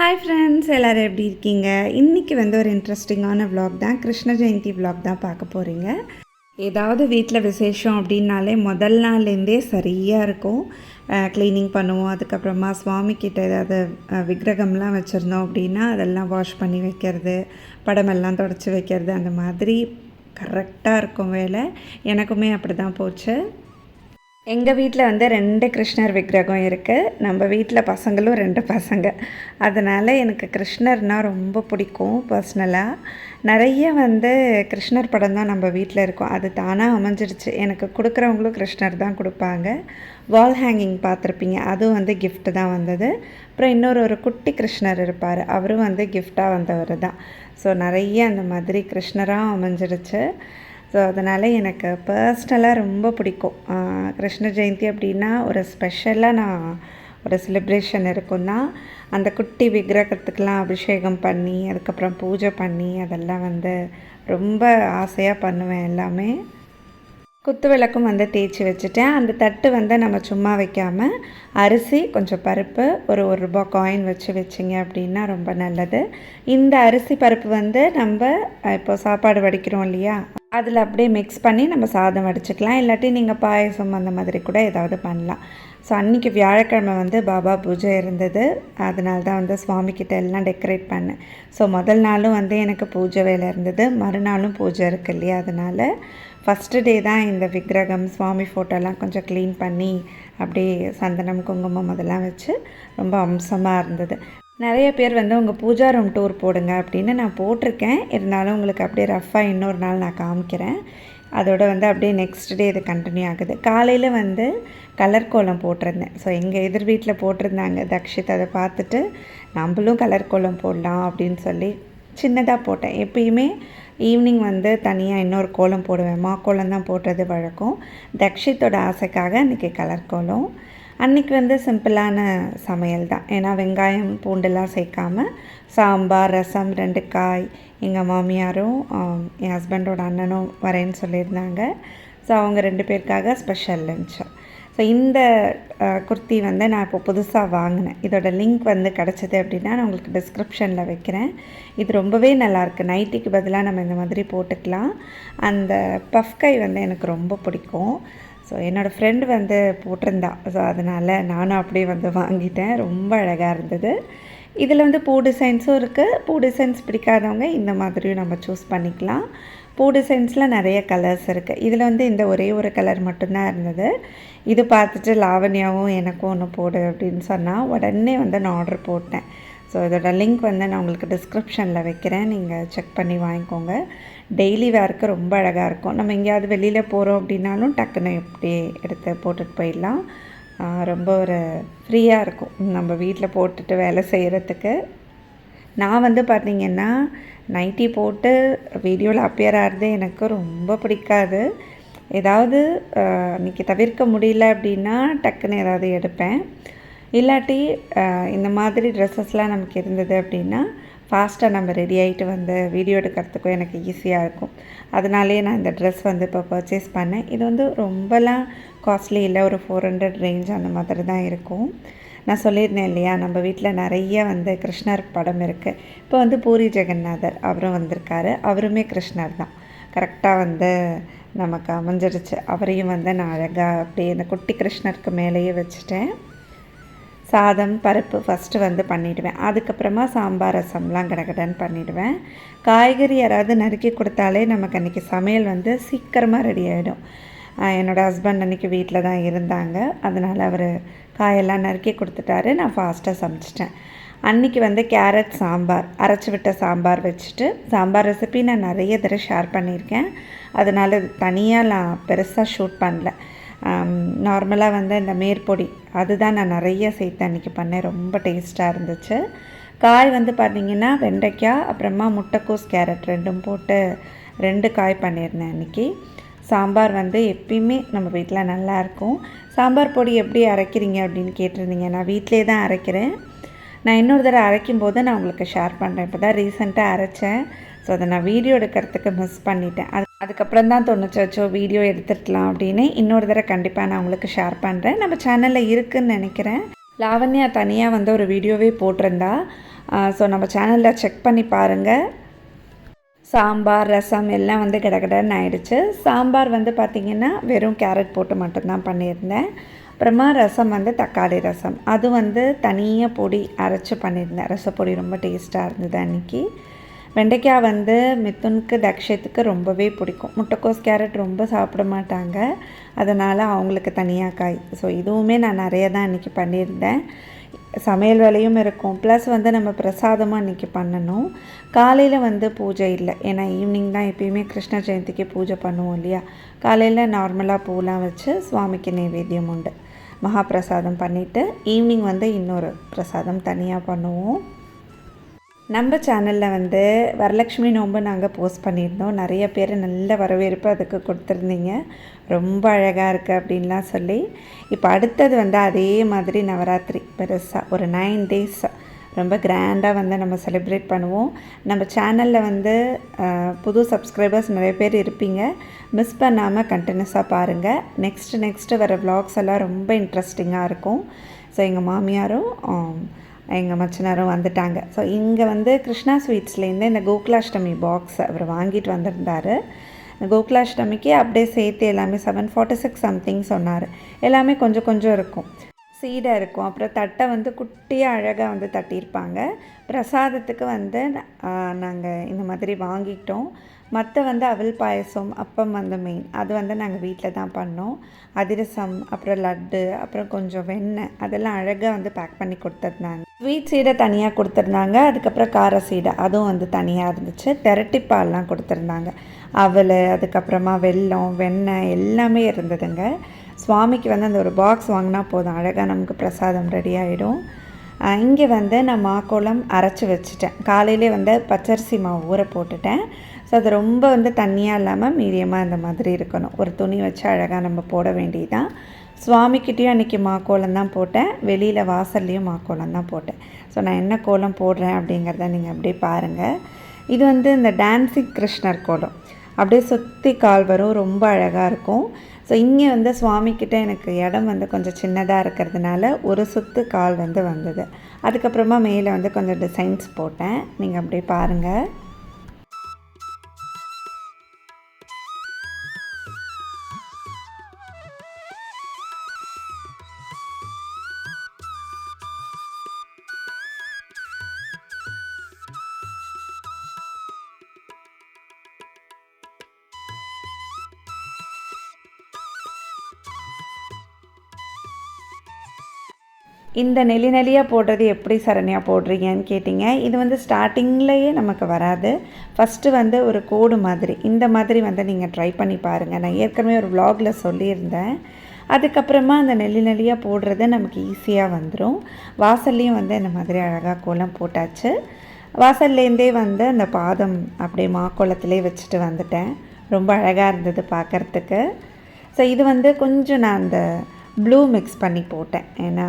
Hi friends எல்லோரும் எப்படி இருக்கீங்க? இன்றைக்கி வந்து ஒரு இன்ட்ரெஸ்டிங்கான vlog தான். கிருஷ்ண ஜெயந்தி vlog தான் பார்க்க போகிறீங்க ஏதாவது வீட்டில் விசேஷம் அப்படின்னாலே முதல் நாள்லேருந்தே சரியாக இருக்கும். க்ளீனிங் பண்ணுவோம். அதுக்கப்புறமா சுவாமிக்கிட்ட ஏதாவது விக்கிரகம்லாம் வச்சுருந்தோம் அப்படின்னா அதெல்லாம் வாஷ் பண்ணி வைக்கிறது படமெல்லாம் தொடச்சி வைக்கிறது அந்த மாதிரி கரெக்டாக இருக்கும் வேலை. எனக்குமே அப்படி தான் போச்சு. எங்கள் வீட்டில் வந்து ரெண்டு கிருஷ்ணர் விக்கிரகம் இருக்குது நம்ம வீட்டில் பசங்களும் ரெண்டு பசங்க. அதனால் எனக்கு கிருஷ்ணர்னால் ரொம்ப பிடிக்கும் பர்சனலாக நிறைய வந்து கிருஷ்ணர் படம் தான் நம்ம வீட்டில் இருக்கும். அது தானாக அமைஞ்சிடுச்சு எனக்கு கொடுக்குறவங்களும் கிருஷ்ணர் தான் கொடுப்பாங்க. வால் ஹேங்கிங் பார்த்துருப்பீங்க. அதுவும் வந்து கிஃப்ட்டு தான் வந்தது. அப்புறம் இன்னொரு ஒரு குட்டி கிருஷ்ணர் இருப்பார். அவரும் வந்து கிஃப்டாக வந்தவர் தான். ஸோ நிறைய அந்த மாதிரி கிருஷ்ணராக அமைஞ்சிடுச்சு ஸோ அதனால் எனக்கு பர்சனலாக ரொம்ப பிடிக்கும். கிருஷ்ண ஜெயந்தி அப்படின்னா ஒரு ஸ்பெஷலாக நான் ஒரு செலிப்ரேஷன் இருக்குன்னா அந்த குட்டி விக்கிரகத்துக்கெலாம் அபிஷேகம் பண்ணி அதுக்கப்புறம் பூஜை பண்ணி அதெல்லாம் வந்து ரொம்ப ஆசையாக பண்ணுவேன் எல்லாமே. குத்து விளக்கும் வந்து தேய்ச்சி வச்சுட்டேன். அந்த தட்டு வந்து நம்ம சும்மா வைக்காமல் அரிசி கொஞ்சம் பருப்பு ஒரு ஒரு ரூபா காயின் வச்சு வச்சிங்க அப்படின்னா ரொம்ப நல்லது. இந்த அரிசி பருப்பு வந்து நம்ம இப்போ சாப்பாடு வடிக்கிறோம் இல்லையா? அதில் அப்படியே மிக்ஸ் பண்ணி நம்ம சாதம் வடிச்சுக்கலாம். இல்லாட்டி நீங்கள் பாயசம் அந்த மாதிரி கூட ஏதாவது பண்ணலாம். ஸோ அன்றைக்கி வியாழக்கிழமை வந்து பாபா பூஜை இருந்தது. அதனால தான் வந்து சுவாமிக்கிட்ட எல்லாம் டெக்கரேட் பண்ணேன். ஸோ முதல் நாளும் வந்து எனக்கு பூஜை வேலை இருந்தது. மறுநாளும் பூஜை இருக்கு இல்லையா? அதனால் ஃபஸ்ட்டு டே தான் இந்த விக்கிரகம் சுவாமி ஃபோட்டோலாம் கொஞ்சம் க்ளீன் பண்ணி அப்படியே சந்தனம் குங்குமம் அதெல்லாம் வச்சு ரொம்ப அம்சமாக இருந்தது. நிறைய பேர் வந்து உங்கள் பூஜா ரூம் டூர் போடுங்க அப்படின்னு நான் போட்டிருக்கேன். இருந்தாலும் உங்களுக்கு அப்படியே ரஃப்பாக இன்னொரு நாள் நான் காமிக்கிறேன். அதோட வந்து அப்படியே நெக்ஸ்ட் டே இது கண்டினியூ ஆகுது. காலையில் வந்து கலர் கோலம் போட்டிருந்தேன். ஸோ எங்கள் எதிர் வீட்டில் போட்டிருந்தாங்க தக்ஷித். அதை பார்த்துட்டு நம்மளும் கலர் கோலம் போடலாம் அப்படின்னு சொல்லி சின்னதாக போட்டேன். எப்பயுமே ஈவினிங் வந்து தனியாக இன்னொரு கோலம் போடுவேன். மா கோலம் தான் போடுறது வழக்கம். தக்ஷித்தோட ஆசைக்காக அன்றைக்கி கலர் கோலம். அன்றைக்கி வந்து சிம்பிளான சமையல் தான். ஏன்னா வெங்காயம் பூண்டெல்லாம் சேர்க்காம சாம்பார் ரசம் ரெண்டு காய் எங்கள் மாமியாரும் என் ஹஸ்பண்டோட அண்ணனும் வரேன்னு சொல்லியிருந்தாங்க. ஸோ அவங்க ரெண்டு பேருக்காக ஸ்பெஷல் லஞ்சு ஸோ இந்த குர்த்தி வந்து நான் இப்போ புதுசாக வாங்கினேன். இதோட லிங்க் வந்து கிடச்சிது அப்படின்னா நான் உங்களுக்கு டிஸ்கிரிப்ஷனில் வைக்கிறேன். இது ரொம்பவே நல்லாயிருக்கு. நைட்டிக்கு பதிலாக நம்ம இந்த மாதிரி போட்டுக்கலாம். அந்த பஃப்கை வந்து எனக்கு ரொம்ப பிடிக்கும். ஸோ என்னோடய ஃப்ரெண்டு வந்து போட்டிருந்தா. ஸோ அதனால் நானும் அப்படியே வந்து வாங்கிட்டேன். ரொம்ப அழகாக இருந்தது. இதில் வந்து பூ டிசைன்ஸும் இருக்குது பூ டிசைன்ஸ் பிடிக்காதவங்க இந்த மாதிரியும் நம்ம சூஸ் பண்ணிக்கலாம். பூ டிசைன்ஸில் நிறைய கலர்ஸ் இருக்குது இதில் வந்து இந்த ஒரே ஒரு கலர் மட்டும்தான் இருந்தது. இது பார்த்துட்டு லாவண்யாவும் எனக்கும் ஒன்று போடு அப்படின்னு சொன்னால் உடனே வந்து நான் ஆர்டர் போட்டேன். ஸோ இதோட லிங்க் வந்து நான் உங்களுக்கு டிஸ்கிரிப்ஷனில் வைக்கிறேன். நீங்கள் செக் பண்ணி வாங்கிக்கோங்க. டெய்லி வேர்க்கு ரொம்ப அழகாக இருக்கும். நம்ம எங்கேயாவது வெளியில் போகிறோம் அப்படின்னாலும் டக்குன்னு இப்படி எடுத்து போட்டுட்டு போயிடலாம். ரொம்ப ஒரு ஃப்ரீயாக இருக்கும். நம்ம வீட்டில் போட்டுட்டு வேலை செய்கிறதுக்கு நான் வந்து பார்த்தீங்கன்னா நைட்டி போட்டு வீடியோவில் அப்பியர் ஆகிறது எனக்கு ரொம்ப பிடிக்காது. ஏதாவது இன்றைக்கி தவிர்க்க முடியல அப்படின்னா டக்குன்னு ஏதாவது எடுப்பேன். இல்லாட்டி இந்த மாதிரி ட்ரெஸ்ஸஸ்லாம் நமக்கு இருந்தது அப்படின்னா ஃபாஸ்ட்டாக நம்ம ரெடி ஆகிட்டு வந்து வீடியோ எடுக்கிறதுக்கும் எனக்கு ஈஸியாக இருக்கும். அதனாலேயே நான் இந்த ட்ரெஸ் வந்து இப்போ பர்ச்சேஸ் பண்ணேன். இது வந்து ரொம்பலாம் காஸ்ட்லி இல்லை. ஒரு ஃபோர் ஹண்ட்ரட் ரேஞ்ச் அந்த மாதிரி தான் இருக்கும். நான் சொல்லியிருந்தேன் இல்லையா? நம்ம வீட்டில் நிறைய வந்து கிருஷ்ணர் படம் இருக்குது இப்போ வந்து பூரி ஜெகநாதர் அவரும் வந்திருக்காரு. அவருமே கிருஷ்ணர் தான். கரெக்டாக வந்து நமக்கு அமைஞ்சிடுச்சு. அவரையும் வந்து நான் அழகாக அப்படியே இந்த குட்டி கிருஷ்ணருக்கு மேலேயே வச்சுட்டேன். சாதம் பருப்பு ஃபஸ்ட்டு வந்து பண்ணிவிடுவேன் அதுக்கப்புறமா சாம்பார் ரசம்லாம் கடகடன்னு பண்ணிவிடுவேன் காய்கறி யாராவது நறுக்கி கொடுத்தாலே நமக்கு அன்றைக்கி சமையல் வந்து சீக்கிரமாக ரெடி ஆகிடும் என்னோடய ஹஸ்பண்ட் அன்றைக்கி வீட்டில் தான் இருந்தாங்க. அதனால் அவர் காயெல்லாம் நறுக்கி கொடுத்துட்டாரு. நான் ஃபாஸ்ட்டாக சமைச்சிட்டேன். அன்றைக்கி வந்து கேரட் சாம்பார் அரைச்சி விட்ட சாம்பார் வச்சுட்டு சாம்பார் ரெசிபி நான் நிறைய தடவை ஷேர் பண்ணியிருக்கேன். அதனால் தனியாக நான் பெருசாக ஷூட் பண்ணல. நார்மலாக வந்து இந்த மேற்பொடி அதுதான் நான் நிறைய சேர்த்து அன்றைக்கி பண்ணேன். ரொம்ப டேஸ்ட்டாக இருந்துச்சு. காய் வந்து பார்த்திங்கன்னா வெண்டைக்காய் அப்புறமா முட்டைக்கோஸ் கேரட் ரெண்டும் போட்டு ரெண்டு காய் பண்ணியிருந்தேன் அன்றைக்கி சாம்பார் வந்து எப்பயுமே நம்ம வீட்டில் நல்லாயிருக்கும் சாம்பார் பொடி எப்படி அரைக்கிறீங்க அப்படின்னு கேட்டிருந்தீங்க. நான் வீட்டிலே தான் அரைக்கிறேன். நான் இன்னொரு தடவை அரைக்கும் போது நான் உங்களுக்கு ஷேர் பண்ணுறேன் இப்போ தான் ரீசெண்டாக அரைச்சேன். ஸோ அதை நான் வீடியோ எடுக்கிறதுக்கு மிஸ் பண்ணிட்டேன். அது அதுக்கப்புறம் தான் தோணுச்சு வச்சோ வீடியோ எடுத்துருக்கலாம் அப்படின்னு. இன்னொரு தடவை கண்டிப்பாக நான் உங்களுக்கு ஷேர் பண்ணுறேன் நம்ம சேனலில் இருக்குதுன்னு நினைக்கிறேன். லாவண்யா தனியாக வந்து ஒரு வீடியோவே போட்டிருந்தா. ஸோ நம்ம சேனலில் செக் பண்ணி பாருங்கள் சாம்பார் ரசம் எல்லாம் வந்து கடகடன்னு ஆயிடுச்சு. சாம்பார் வந்து பார்த்திங்கன்னா வெறும் கேரட் போட்டு மட்டும்தான் பண்ணியிருந்தேன். அப்புறமா ரசம் வந்து தக்காளி ரசம். அது வந்து தனியாக பொடி அரைச்சி பண்ணியிருந்தேன். ரசப்பொடி ரொம்ப டேஸ்ட்டாக இருந்தது அன்றைக்கி வெண்டைக்காய் வந்து மித்துனுக்கு தக்ஷத்துக்கு ரொம்பவே பிடிக்கும். முட்டைக்கோஸ் கேரட் ரொம்ப சாப்பிட மாட்டாங்க. அதனால் அவங்களுக்கு தனியாக காய். ஸோ இதுவுமே நான் நிறைய தான் இன்றைக்கி பண்ணியிருந்தேன். சமையல் வேலையும் இருக்கும். ப்ளஸ் வந்து நம்ம பிரசாதமாக இன்றைக்கி பண்ணணும். காலையில் வந்து பூஜை இல்லை. ஏன்னா ஈவினிங் தான் எப்பயுமே கிருஷ்ண ஜெயந்திக்கு பூஜை பண்ணுவோம் இல்லையா? காலையில் நார்மலாக பூலாம் வச்சு சுவாமிக்கு நைவேத்தியம் உண்டு. மகாபிரசாதம் பண்ணிவிட்டு ஈவினிங் வந்து இன்னொரு பிரசாதம் தனியாக பண்ணுவோம். நம்ம சேனலில் வந்து வரலட்சுமி நோன்பு நாங்கள் போஸ்ட் பண்ணியிருந்தோம். நிறைய பேர் நல்ல வரவேற்பு அதுக்கு கொடுத்துருந்தீங்க. ரொம்ப அழகாக இருக்குது அப்படின்லாம் சொல்லி. இப்போ அடுத்தது வந்து அதே மாதிரி நவராத்திரி. பெருசாக ஒரு நைன் டேஸ் ரொம்ப கிராண்டாக வந்து நம்ம செலிப்ரேட் பண்ணுவோம். நம்ம சேனலில் வந்து புது சப்ஸ்கிரைபர்ஸ் நிறைய பேர் இருப்பீங்க. மிஸ் பண்ணாமல் கண்டினியூஸாக பாருங்கள் நெக்ஸ்ட்டு நெக்ஸ்ட்டு வர vlogs எல்லாம் ரொம்ப இன்ட்ரெஸ்டிங்காக இருக்கும். ஸோ எங்கள் மாமியாரும் எங்கள் மச்சினரும் வந்துட்டாங்க. ஸோ இங்கே வந்து கிருஷ்ணா ஸ்வீட்ஸ்லேருந்து இந்த கோகுலாஷ்டமி பாக்ஸ் அவர் வாங்கிட்டு வந்திருந்தார். கோகுலாஷ்டமிக்கு அப்படியே சேர்த்து எல்லாமே செவன் ஃபார்ட்டி சிக்ஸ் சம்திங் சொன்னார். எல்லாமே கொஞ்சம் கொஞ்சம் இருக்கும். சீடை இருக்கும். அப்புறம் தட்டை வந்து குட்டியாக அழகாக வந்து தட்டியிருப்பாங்க. பிரசாதத்துக்கு வந்து நாங்கள் இந்த மாதிரி வாங்கிட்டோம். மற்ற வந்து அவல் பாயசம் அப்பம் வந்து மெயின் அது வந்து நாங்கள் வீட்டில் தான் பண்ணோம். அதிரசம் அப்புறம் லட்டு அப்புறம் கொஞ்சம் வெண்ணெய். அதெல்லாம் அழகாக வந்து பேக் பண்ணி கொடுத்துருந்தாங்க. ஸ்வீட் சீடை தனியாக கொடுத்துருந்தாங்க. அதுக்கப்புறம் கார சீடை அதுவும் வந்து தனியாக இருந்துச்சு. திரட்டி பால்லாம் கொடுத்துருந்தாங்க. அவல் அதுக்கப்புறமா வெல்லம் வெண்ணெய் எல்லாமே இருந்ததுங்க. சுவாமிக்கு வந்து அந்த ஒரு பாக்ஸ் வாங்கினா போதும். அழகாக நமக்கு பிரசாதம் ரெடி ஆகிடும் இங்கே வந்து நான் மாக்கோளம் அரைச்சி வச்சுட்டேன். காலையிலே வந்து பச்சரிசி மாவு ஊற போட்டுட்டேன். ஸோ அது ரொம்ப வந்து தண்ணியாக இல்லாமல் மீடியமாக இந்த மாதிரி இருக்கணும். ஒரு துணி வச்சு அழகாக நம்ம போட வேண்டியதுதான். சுவாமிக்கிட்டேயும் அன்றைக்கி மாக்கோலம் தான் போட்டேன். வெளியில் வாசல்லையும் மாக்கோலம் தான் போட்டேன். ஸோ நான் என்ன கோலம் போடுறேன் அப்படிங்கிறத நீங்கள் அப்படியே பாருங்கள் இது வந்து இந்த டான்சிங் கிருஷ்ணர் கோலம். அப்படியே சுற்றி கால் வரும். ரொம்ப அழகாக இருக்கும். ஸோ இங்கே வந்து சுவாமிக்கிட்ட எனக்கு இடம் வந்து கொஞ்சம் சின்னதாக இருக்கிறதுனால ஒரு சுத்து கால் வந்து வந்தது. அதுக்கப்புறமா மேலே வந்து கொஞ்சம் டிசைன்ஸ் போட்டேன். நீங்கள் அப்படியே பாருங்கள் இந்த நெலி நெலியாக போடுறது எப்படி சரணியாக போடுறீங்கன்னு கேட்டிங்க. இது வந்து ஸ்டார்டிங்லேயே நமக்கு வராது. ஃபஸ்ட்டு வந்து ஒரு கோடு மாதிரி. இந்த மாதிரி வந்து நீங்கள் ட்ரை பண்ணி பாருங்கள் நான் ஏற்கனவே ஒரு வ்ளாகில் சொல்லியிருந்தேன். அதுக்கப்புறமா அந்த நெல்லி நெல்லியாக போடுறது நமக்கு ஈஸியாக வந்துடும் வாசல்லையும் வந்து இந்த மாதிரி அழகாக கோலம் போட்டாச்சு. வாசல்லேருந்தே வந்து அந்த பாதம் அப்படியே மாக்கோலத்திலே வச்சுட்டு வந்துட்டேன். ரொம்ப அழகாக இருந்தது பார்க்குறதுக்கு ஸோ இது வந்து கொஞ்சம் நான் அந்த ப்ளூ மிக்ஸ் பண்ணி போட்டேன். ஏன்னா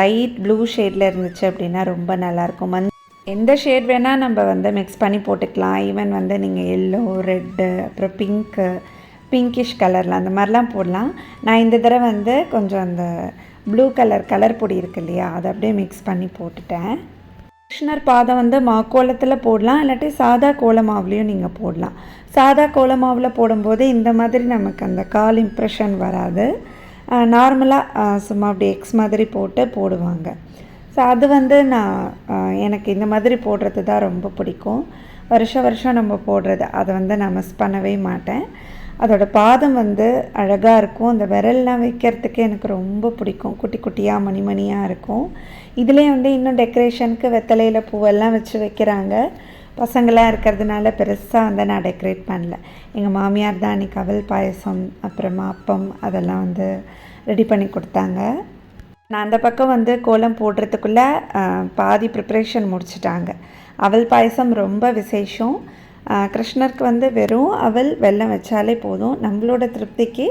லைட் ப்ளூ ஷேடில் இருந்துச்சு அப்படின்னா ரொம்ப நல்லாயிருக்கும். மஞ் எந்த ஷேட் வேணால் நம்ம வந்து மிக்ஸ் பண்ணி போட்டுக்கலாம். ஈவன் வந்து நீங்கள் எல்லோ ரெட்டு அப்புறம் பிங்க்கு பிங்கிஷ் கலரில் அந்த மாதிரிலாம் போடலாம். நான் இந்த தடவை வந்து கொஞ்சம் அந்த ப்ளூ கலர் கலர் பொடி இருக்கு இல்லையா அதை அப்படியே மிக்ஸ் பண்ணி போட்டுட்டேன். கிருஷ்ணர் பாதம் வந்து மா கோலத்தில் போடலாம். இல்லாட்டி சாதா கோலமாவுலேயும் நீங்கள் போடலாம். சாதா கோலமாவில் போடும்போது இந்த மாதிரி நமக்கு அந்த கால் இம்ப்ரெஷன் வராது. நார்மலாக சும்மா அப்படி எக்ஸ் மாதிரி போட்டு போடுவாங்க. ஸோ அது வந்து நான் எனக்கு இந்த மாதிரி போடுறது தான் ரொம்ப பிடிக்கும். வருஷ வருஷம் நம்ம போடுறது அதை வந்து நான் மிஸ் பண்ணவே மாட்டேன். அதோட பாதம் வந்து அழகாக இருக்கும். அந்த விரல்லாம் வைக்கிறதுக்கு எனக்கு ரொம்ப பிடிக்கும். குட்டி குட்டியாக மணி மணியாக இருக்கும். இதுலேயே வந்து இன்னும் டெக்கரேஷனுக்கு வெத்தலையில் பூவெல்லாம் வச்சு வைக்கிறாங்க. பசங்களாம் இருக்கிறதுனால பெருசாக வந்து நான் டெக்கரேட் பண்ணல. எங்கள் மாமியார் தான் அன்றைக்கி அவல் பாயசம் அப்புறமா அப்பம் அதெல்லாம் வந்து ரெடி பண்ணி கொடுத்தாங்க. நான் அந்த பக்கம் வந்து கோலம் போடுறதுக்குள்ளே பாதி ப்ரிப்ரேஷன் முடிச்சிட்டாங்க. அவல் பாயசம் ரொம்ப விசேஷம். கிருஷ்ணருக்கு வந்து வெறும் அவல் வெல்லம் வச்சாலே போதும். நம்மளோட திருப்திக்கு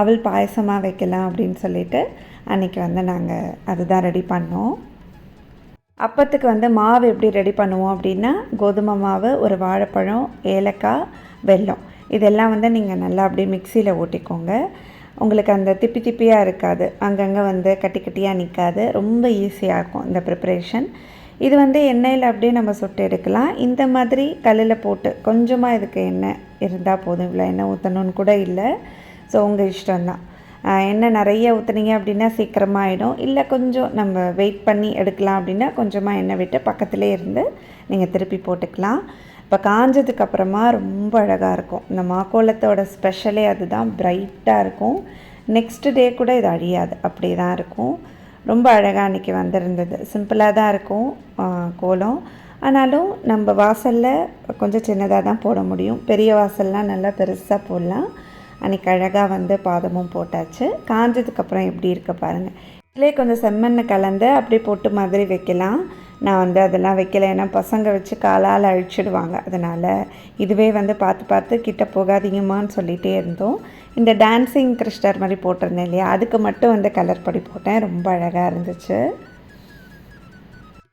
அவல் பாயசமாக வைக்கலாம் அப்படின்னு சொல்லிட்டு அன்றைக்கி வந்து நாங்கள் அதுதான் ரெடி பண்ணோம். அப்பத்துக்கு வந்து மாவு எப்படி ரெடி பண்ணுவோம் அப்படின்னா கோதுமை மாவு ஒரு வாழைப்பழம் ஏலக்காய் வெல்லம். இதெல்லாம் வந்து நீங்கள் நல்லா அப்படியே மிக்சியில் ஓட்டிக்கோங்க. உங்களுக்கு அந்த திப்பி திப்பியாக இருக்காது. அங்கங்கே வந்து கட்டி கட்டியாக நிற்காது ரொம்ப ஈஸியாக இருக்கும் இந்த ப்ரிப்ரேஷன் இது வந்து எண்ணெயில் அப்படியே நம்ம சுட்டு எடுக்கலாம். இந்த மாதிரி கல்லில் போட்டு கொஞ்சமாக இதுக்கு எண்ணெய் இருந்தால் போதும். இவ்வளோ எண்ணெய் ஊற்றணுன்னு கூட இல்லை. ஸோ உங்கள் இஷ்டம்தான். எண்ணெய் நிறைய ஊற்றுனீங்க அப்படின்னா சீக்கிரமாக ஆகிடும் இல்லை கொஞ்சம் நம்ம வெயிட் பண்ணி எடுக்கலாம் அப்படின்னா கொஞ்சமாக எண்ணெய் விட்டு பக்கத்துலேயே இருந்து நீங்கள் திருப்பி போட்டுக்கலாம். இப்போ காஞ்சதுக்கு அப்புறமா ரொம்ப அழகாக இருக்கும். இந்த மாக்கோலத்தோட ஸ்பெஷலே அதுதான் பிரைட்டாக இருக்கும். நெக்ஸ்ட் டே கூட இது அழியாது. அப்படியே தான் இருக்கும். ரொம்ப அழகாக அன்றைக்கி வந்திருந்தது. சிம்பிளாக தான் இருக்கும் கோலம். ஆனாலும் நம்ம வாசலில் கொஞ்சம் சின்னதாக தான் போட முடியும். பெரிய வாசல்லாம் நல்லா பெருசாக போடலாம். அன்றைக்கி அழகாக வந்து பாதமும் போட்டாச்சு. காஞ்சதுக்கப்புறம் எப்படி இருக்க பாருங்கள் இதிலே கொஞ்சம் செம்மண்ணை கலந்து அப்படியே போட்டு மாதிரி வைக்கலாம். நான் வந்து அதெல்லாம் வைக்கல. ஏன்னா பசங்க வச்சு காலால் அழிச்சிடுவாங்க. அதனால் இதுவே வந்து பார்த்து பார்த்து கிட்ட போகாதீங்கம்மான்னு சொல்லிகிட்டே இருந்தோம். இந்த டான்ஸிங் கிறிஸ்டர் மாதிரி போட்டிருந்தேன் இல்லையா? அதுக்கு மட்டும் வந்து கலர் படி போட்டேன். ரொம்ப அழகாக இருந்துச்சு.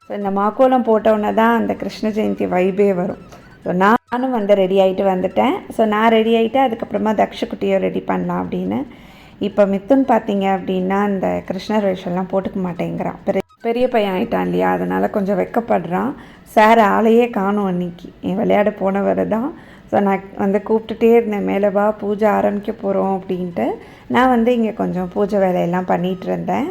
ஸோ இந்த மாக்கோலம் போட்டோன்னே தான் அந்த கிருஷ்ண ஜெயந்தி வைபே வரும். ஸோ நானும் வந்து ரெடி ஆகிட்டு வந்துட்டேன். ஸோ நான் ரெடி ஆகிட்டு அதுக்கப்புறமா தக்ஷக்குட்டியை ரெடி பண்ணலாம் அப்படின்னு. இப்போ மித்துன்னு பார்த்தீங்க அப்படின்னா இந்த கிருஷ்ணர் வேஷம்லாம் போட்டுக்க மாட்டேங்கிறான். பெரிய பெரிய பையன் ஆகிட்டான் இல்லையா? அதனால் கொஞ்சம் வெக்கப்படுறான். சார் ஆளையே காணும் அன்னைக்கு. என் விளையாட போனவர் தான். ஸோ நான் வந்து கூப்பிட்டுட்டே இருந்தேன். மேலே வா பூஜை ஆரம்பிக்க போகிறோம் அப்படின்ட்டு. நான் வந்து இங்கே கொஞ்சம் பூஜை வேலையெல்லாம் பண்ணிகிட்டு இருந்தேன்.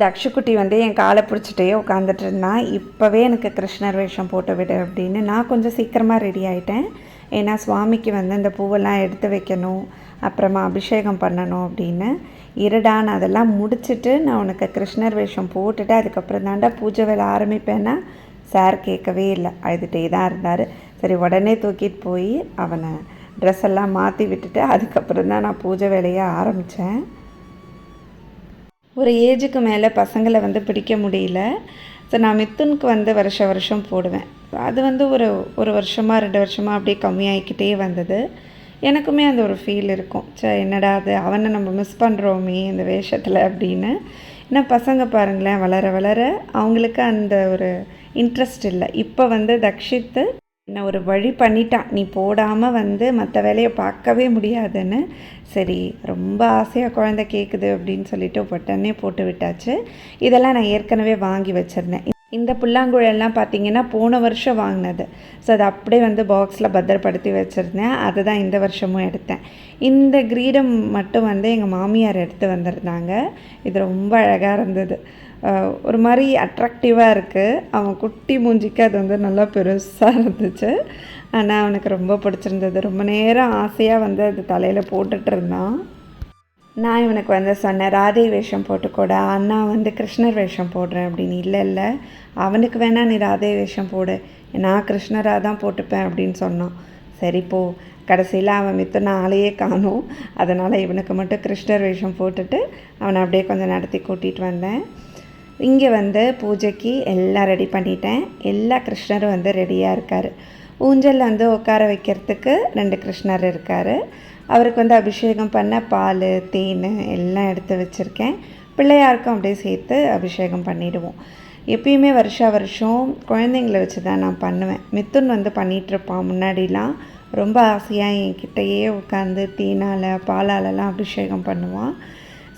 தக்ஷுக்குட்டி வந்து என் காலை பிடிச்சிட்டே உட்காந்துட்டு இருந்தான் இப்போவே எனக்கு கிருஷ்ணர் வேஷம் போட்டு விடு அப்படின்னு நான் கொஞ்சம் சீக்கிரமாக ரெடி ஆகிட்டேன் ஏன்னா சுவாமிக்கு வந்து இந்த பூவெல்லாம் எடுத்து வைக்கணும் அப்புறமா அபிஷேகம் பண்ணணும் அப்படின்னு இருடா நான் அதெல்லாம் முடிச்சுட்டு நான் உனக்கு கிருஷ்ணர் வேஷம் போட்டுட்டு அதுக்கப்புறம் தாண்டா பூஜை வேலை ஆரம்பிப்பேன்னா சார் கேட்கவே இல்லை. அழுதுகிட்டே தான் இருந்தார். சரி உடனே தூக்கிட்டு போய் அவனை ட்ரெஸ் எல்லாம் மாற்றி விட்டுட்டு அதுக்கப்புறம் தான் நான் பூஜை வேலையை ஆரம்பித்தேன் ஒரு ஏஜுக்கு மேலே பசங்களை வந்து பிடிக்க முடியல. ஸோ நான் மித்துனுக்கு வந்து வருஷ வருஷம் போடுவேன். அது வந்து ஒரு ஒரு வருஷமாக ரெண்டு வருஷமாக அப்படியே கம்மியாகிக்கிட்டே வந்தது. எனக்குமே அந்த ஒரு ஃபீல் இருக்கும். சே என்னடா அது? அவனை நம்ம மிஸ் பண்ணுறோமே இந்த வேஷத்தில் அப்படின்னு. ஏன்னா பசங்க பாருங்களேன் வளர வளர அவங்களுக்கு அந்த ஒரு இன்ட்ரெஸ்ட் இல்லை. இப்போ வந்து தக்ஷித்து என்ன ஒரு வழி பண்ணிட்டான். நீ போடாமல் வந்து மற்ற வேலையை பார்க்கவே முடியாதுன்னு. சரி ரொம்ப ஆசையாக குழந்த கேட்குது அப்படின்னு சொல்லிட்டு உடனே போட்டு விட்டாச்சு. இதெல்லாம் நான் ஏற்கனவே வாங்கி வச்சுருந்தேன். இந்த புல்லாங்குழல்லாம் பார்த்தீங்கன்னா போன வருஷம் வாங்கினது. ஸோ அதை அப்படியே வந்து பாக்ஸில் பத்திரப்படுத்தி வச்சுருந்தேன். அதை தான் இந்த வருஷமும் எடுத்தேன். இந்த கிரீடம் மட்டும் வந்து எங்கள் மாமியார் எடுத்து வந்திருந்தாங்க. இது ரொம்ப அழகாக இருந்தது. ஒரு மாதிரி அட்ராக்டிவாக இருக்குது அவன் குட்டி மூஞ்சிக்கு அது வந்து நல்லா பெருசாக இருந்துச்சு. ஆனால் அவனுக்கு ரொம்ப பிடிச்சிருந்தது. ரொம்ப நேரம் ஆசையாக வந்து அது தலையில் போட்டுட்டு இருந்தான். நான் இவனுக்கு வந்து சொன்னேன் ராதை வேஷம் போட்டுக்கூட. அண்ணா வந்து கிருஷ்ணர் வேஷம் போடுறேன் அப்படின்னு. இல்லை இல்லை. அவனுக்கு வேணால் நீ ராதை வேஷம் போடு. நான் கிருஷ்ணராக தான் போட்டுப்பேன் அப்படின்னு சொன்னான். சரி போ. கடைசியில் அவன் மித்த நாளையே காணும். அதனால் இவனுக்கு மட்டும் கிருஷ்ணர் வேஷம் போட்டுட்டு அவனை அப்படியே கொஞ்சம் நடத்தி கூட்டிகிட்டு வந்தேன். இங்கே வந்து பூஜைக்கு எல்லாம் ரெடி பண்ணிட்டேன். எல்லா கிருஷ்ணரும் வந்து ரெடியாக இருக்கார். ஊஞ்சலில் வந்து உட்கார வைக்கிறதுக்கு ரெண்டு கிருஷ்ணர் இருக்கார். அவருக்கு வந்து அபிஷேகம் பண்ண பால் தேன் எல்லாம் எடுத்து வச்சுருக்கேன். பிள்ளையாருக்கும் அப்படியே சேர்த்து அபிஷேகம் பண்ணிவிடுவோம் எப்பயுமே வருஷா வருஷம் குழந்தைங்கள வச்சு தான் நான் பண்ணுவேன். மித்துன் வந்து பண்ணிகிட்ருப்பான் முன்னாடிலாம். ரொம்ப ஆசையாக என்கிட்டயே உட்காந்து தீனால் பாலாலெல்லாம் அபிஷேகம் பண்ணுவான்.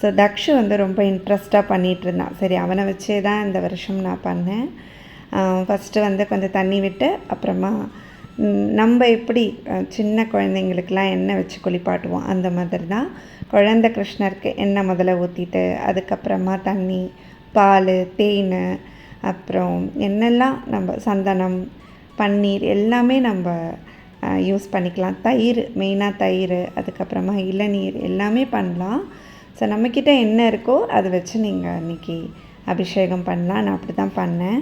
ஸோ தக்ஷு வந்து ரொம்ப இன்ட்ரெஸ்ட்டாக பண்ணிகிட்டு இருந்தான். சரி அவனை வச்சே தான் இந்த வருஷம் நான் பண்ணேன். ஃபஸ்ட்டு வந்து கொஞ்சம் தண்ணி விட்டு அப்புறமா நம்ம எப்படி சின்ன குழந்தைங்களுக்கெலாம் எண்ணெய் வச்சு குளிப்பாட்டுவோம் அந்த மாதிரி தான். குழந்த கிருஷ்ணருக்கு எண்ணெய் முதல்ல ஊற்றிட்டு அதுக்கப்புறமா தண்ணி பால் தேன் அப்புறம் என்னெல்லாம் நம்ம சந்தனம் பன்னீர் எல்லாமே நம்ம யூஸ் பண்ணிக்கலாம். தயிர் மெயினாக தயிர் அதுக்கப்புறமா இளநீர் எல்லாமே பண்ணலாம். ஸோ நம்மக்கிட்ட என்ன இருக்கோ அதை வச்சு நீங்கள் அன்றைக்கி அபிஷேகம் பண்ணலாம். நான் அப்படி தான் பண்ணேன்.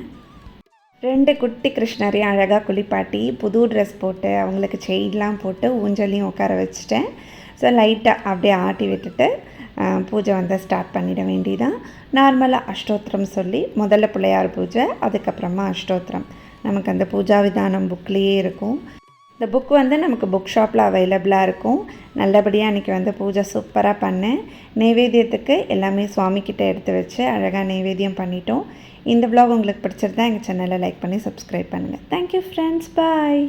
ரெண்டு குட்டி கிருஷ்ணரையும் அழகாக குளிப்பாட்டி புது ட்ரெஸ் போட்டு அவங்களுக்கு செயின்லாம் போட்டு ஊஞ்சலையும் உட்கார வச்சுட்டேன். ஸோ லைட்டாக அப்படியே ஆட்டி விட்டுட்டு பூஜை வந்து ஸ்டார்ட் பண்ணிட வேண்டிதான் நார்மலாக அஷ்டோத்திரம் சொல்லி முதல்ல பிள்ளையார் பூஜை அதுக்கப்புறமா அஷ்டோத்திரம். நமக்கு அந்த பூஜா விதானம் புக்லேயே இருக்கும். இந்த புக் வந்து நமக்கு புக் ஷாப்பில் அவைலபிளாக இருக்கும். நல்லபடியாக அன்றைக்கி வந்து பூஜை சூப்பராக பண்ணேன் நைவேத்தியத்துக்கு எல்லாமே சுவாமிக்கிட்ட எடுத்து வச்சு அழகாக நைவேத்தியம் பண்ணிட்டோம். இந்த விலாக் உங்களுக்கு பிடிச்சிருந்தா எங்கள் சேனலை லைக் பண்ணி சப்ஸ்கிரைப் பண்ணுங்கள் தேங்க்யூ ஃப்ரெண்ட்ஸ் பாய்